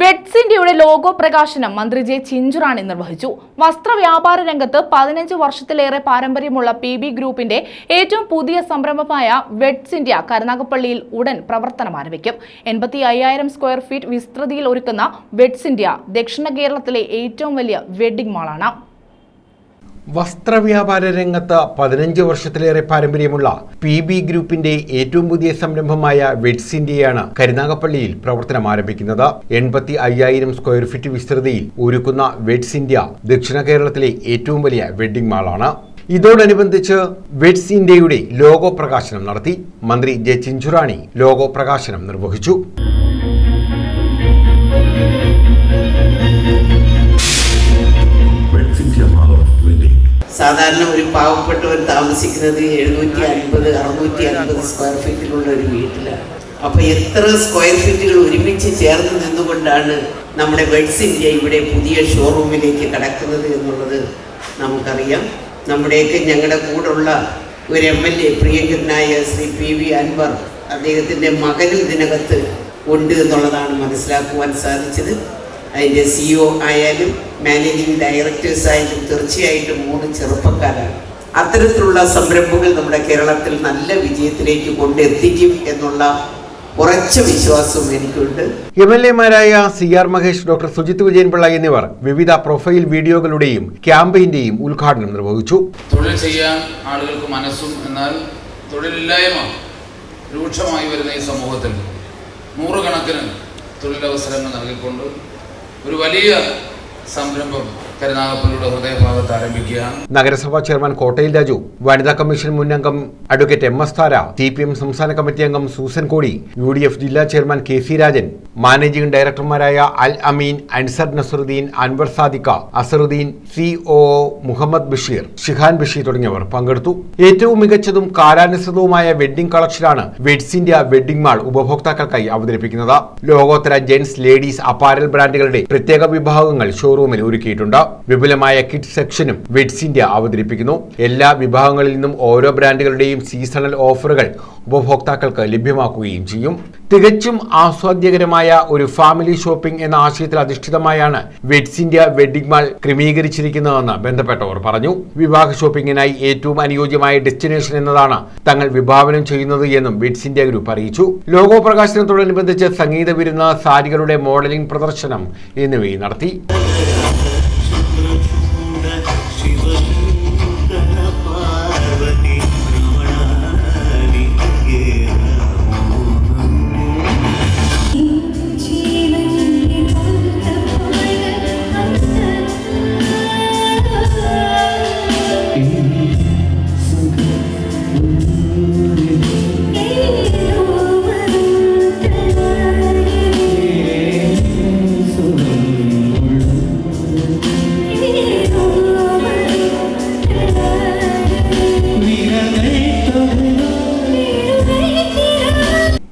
Weds ഇന്ത്യയുടെ logo പ്രകാശനം മന്ത്രി ജെ ചിഞ്ചുറാണി നിർവഹിച്ചു. വസ്ത്രവ്യാപാര രംഗത്ത് പതിനഞ്ച് വർഷത്തിലേറെ പാരമ്പര്യമുള്ള പി ബി ഗ്രൂപ്പിന്റെ ഏറ്റവും പുതിയ സംരംഭമായ വെഡ്സ് ഇന്ത്യ കരുനാഗപ്പള്ളിയിൽ ഉടൻ പ്രവർത്തനം ആരംഭിക്കും. എൺപത്തി അയ്യായിരം സ്ക്വയർ ഫീറ്റ് വിസ്തൃതിയിൽ ഒരുക്കുന്ന വെഡ്സ് ഇന്ത്യ ദക്ഷിണ കേരളത്തിലെ ഏറ്റവും വലിയ വെഡിംഗ് മാളാണ്. വസ്ത്രവ്യാപാര രംഗത്ത് പതിനഞ്ച് വർഷത്തിലേറെ പാരമ്പര്യമുള്ള പി ബി ഗ്രൂപ്പിന്റെ ഏറ്റവും പുതിയ സംരംഭമായ വെഡ്സ് ഇന്ത്യയാണ് കരുനാഗപ്പള്ളിയിൽ പ്രവർത്തനം ആരംഭിക്കുന്നത്. എൺപത്തി അയ്യായിരം സ്ക്വയർ ഫീറ്റ് വിസ്തൃതിയിൽ ഒരുക്കുന്ന വെഡ്സ് ഇന്ത്യ ദക്ഷിണ കേരളത്തിലെ ഏറ്റവും വലിയ വെഡ്ഡിംഗ് മാളാണ്. ഇതോടനുബന്ധിച്ച് വെഡ്സ് ഇന്ത്യയുടെ ലോഗോ പ്രകാശനം നടത്തി. മന്ത്രി ജെ ചിഞ്ചുറാണി ലോഗോ പ്രകാശനം നിർവഹിച്ചു. സാധാരണ ഒരു പാവപ്പെട്ടവർ താമസിക്കുന്നത് എഴുന്നൂറ്റി അൻപത് അറുന്നൂറ്റി അൻപത് സ്ക്വയർ ഫീറ്റിലുള്ള ഒരു വീട്ടിലാണ്. അപ്പൊ എത്ര സ്ക്വയർ ഫീറ്റുകൾ ഒരുമിച്ച് ചേർന്ന് നിന്നുകൊണ്ടാണ് നമ്മുടെ വെഡ്സ് ഇന്ത്യ ഇവിടെ പുതിയ ഷോറൂമിലേക്ക് കടക്കുന്നത് എന്നുള്ളത് നമുക്കറിയാം. നമ്മുടെയൊക്കെ ഞങ്ങളുടെ കൂടെയുള്ള ഒരു എം എൽ എ പ്രിയങ്കരനായ ശ്രീ പി വി അൻവർ അദ്ദേഹത്തിന്റെ മകനും ഇതിനകത്ത് ഉണ്ട് എന്നുള്ളതാണ് മനസ്സിലാക്കുവാൻ സാധിച്ചത്. അതിന്റെ സിഇഒ ആയാലും മാനേജിങ് ഡയറക്ടേഴ്സ് ആയാലും തീർച്ചയായിട്ടും മൂന്ന് ചെറുപ്പക്കാരാണ്. അത്തരത്തിലുള്ള സംരംഭങ്ങൾ നമ്മുടെ കേരളത്തിൽ നല്ല വിജയത്തിലേക്ക് കൊണ്ടെത്തിക്കും എന്നുള്ള ഉറച്ച വിശ്വാസം എനിക്കുണ്ട്. M L എമാരായ C R Mahesh doctor Sujith Vijayanpillai എന്നിവർ വിവിധ പ്രൊഫൈൽ വീഡിയോകളുടെയും ക്യാമ്പയിന്റെയും ഉദ്ഘാടനം നിർവഹിച്ചു. തൊഴിൽ ചെയ്യാൻ ആളുകൾക്ക് മനസ്സും എന്നാൽ തൊഴിലില്ലായ്മ രൂക്ഷമായി വരുന്ന ഈ സമൂഹത്തിൽ നൂറുകണക്കിന് തൊഴിലവസരങ്ങൾ നൽകിക്കൊണ്ട് ഒരു വലിയ സംരംഭം ഹൃദയഭാഗത്ത് നഗരസഭാ ചെയർമാൻ കോട്ടയിൽ രാജു വനിതാ കമ്മീഷൻ മുൻ അംഗം advocate M S Thara C P M സംസ്ഥാന കമ്മിറ്റി അംഗം Susan Kodi U D F ജില്ലാ chairman K C Rajan managing ഡയറക്ടർമാരായ Al Ameen Ansar Nasaruddin Anwar Sadikka Azharuddin C O Muhammad Basheer Shihan Basheer തുടങ്ങിയവർ പങ്കെടുത്തു. ഏറ്റവും മികച്ചതും കാലാനുസൃതവുമായ വെഡ്ഡിംഗ് കളക്ഷനാണ് വെഡ്സ് ഇന്ത്യ വെഡ്ഡിംഗ് മാൾ ഉപഭോക്താക്കൾക്കായി അവതരിപ്പിക്കുന്നത്. ലോകോത്തര ജെന്റ്സ് ലേഡീസ് അപ്പാരൽ ബ്രാൻഡുകളുടെ പ്രത്യേക വിഭാഗങ്ങൾ ഷോറൂമിൽ ഒരുക്കിയിട്ടുണ്ട്. വിപുലമായ കിഡ് സെക്ഷനും വെഡ്സ് ഇന്ത്യ അവതരിപ്പിക്കുന്നു. എല്ലാ വിഭാഗങ്ങളിൽ നിന്നും ഓരോ ബ്രാൻഡുകളുടെയും സീസണൽ ഓഫറുകൾ ഉപഭോക്താക്കൾക്ക് ലഭ്യമാക്കുകയും ചെയ്യും. തികച്ചും ആസ്വാദ്യകരമായ ഒരു ഫാമിലി ഷോപ്പിംഗ് എന്ന ആശയത്തിൽ അധിഷ്ഠിതമായാണ് വെഡ്സ് ഇന്ത്യ വെഡിംഗ് മാൾ ക്രമീകരിച്ചിരിക്കുന്നതെന്ന് ബന്ധപ്പെട്ടവർ പറഞ്ഞു. വിവാഹ ഷോപ്പിംഗിനായി ഏറ്റവും അനുയോജ്യമായ ഡെസ്റ്റിനേഷൻ എന്നതാണ് തങ്ങൾ വിഭാവനം ചെയ്യുന്നത് എന്നും വെഡ്സ് ഇന്ത്യ ഗ്രൂപ്പ് അറിയിച്ചു. ലോഗോ പ്രകാശനത്തോടനുബന്ധിച്ച് സംഗീത വിരുന്ന സാരികളുടെ മോഡലിംഗ് പ്രദർശനം എന്നിവയും നടത്തി.